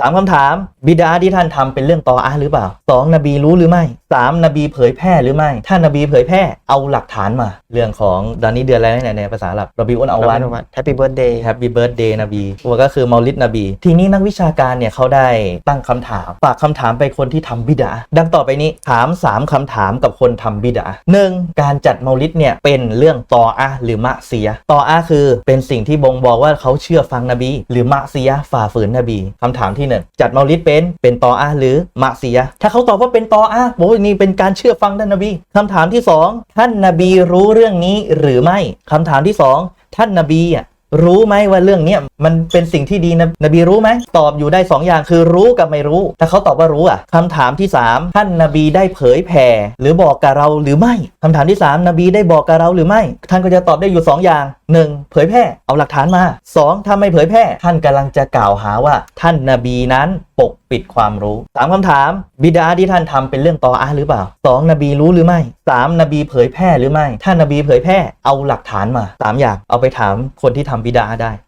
สามคำถาม บิดาที่ท่านทำเป็นเรื่องตออะห์หรือเปล่าสองนบีรู้หรือไม่สามนบีเผยแพร่หรือไม่ ถ้านบีเผยแพร่เอาหลักฐานมา เรื่องของตอนนี้เดือนอะไรเนี่ยในภาษาอาหรับรบิอุนเอาวันแฮปปี้เบิร์ดเดย์แฮปปี้เบิร์ดเดย์นบีว่าก็คือมอลิดนบี ทีนี้นักวิชาการเนี่ยเขาได้ตั้งคำถามฝากคำถามไปคนที่ทำบิดา ดังต่อไปนี้ถาม 3คำถามกับคนทำบิดาหนึ่งการจัดมอลิดเนี่ยเป็นเรื่องตออะห์หรือมะเสียตออะห์คือเป็นสิ่งที่บ่งบอกว่าเขาเชื่อฟังนบี หรือมะเสียฝ่าฝืนนบีคำถามที่หนึ่งจัดมอลิดเป็นเป็นตออาหรือมะเสีย ถ้าเขาตอบว่าเป็นตออาโอ้ยนี่เป็นการเชื่อฟังท่านนบีคำถามที่สองท่านนบีรู้เรื่องนี้หรือไม่คำถามที่สองท่านนบีอะ รู้ไหมว่าเรื่องเนี้ยมันเป็นสิ่งที่ดีนะนบีรู้ไหมตอบอยู่ได้ 2ออย่างคือรู้กับไม่รู้ถ้าเขาตอบว่ารู้อะคำถามที่ 3 ท่านนบีได้เผยแผ่หรือบอกกับเราหรือไม่คำถามที่ 3 นบีได้บอกกับเราหรือไม่ ท่านก็จะตอบได้อยู่ 2ออย่าง 1. เผยแพร่เอาหลักฐานมา 2. ถ้าไม่เผยแพร่ท่านกำลังจะกล่าวหาว่า ท่านนบีนั้น ปกปิดความรู้สามคำถาม บิดาที่ท่านทำเป็นเรื่องตออาหรือเปล่าสองนบีรู้หรือไม่สามนบีเผยแพร่หรือไม่ ถ้านบีเผยแพร่เอาหลักฐานมาสามอย่างเอาไปถามคนที่ทำบิดาได้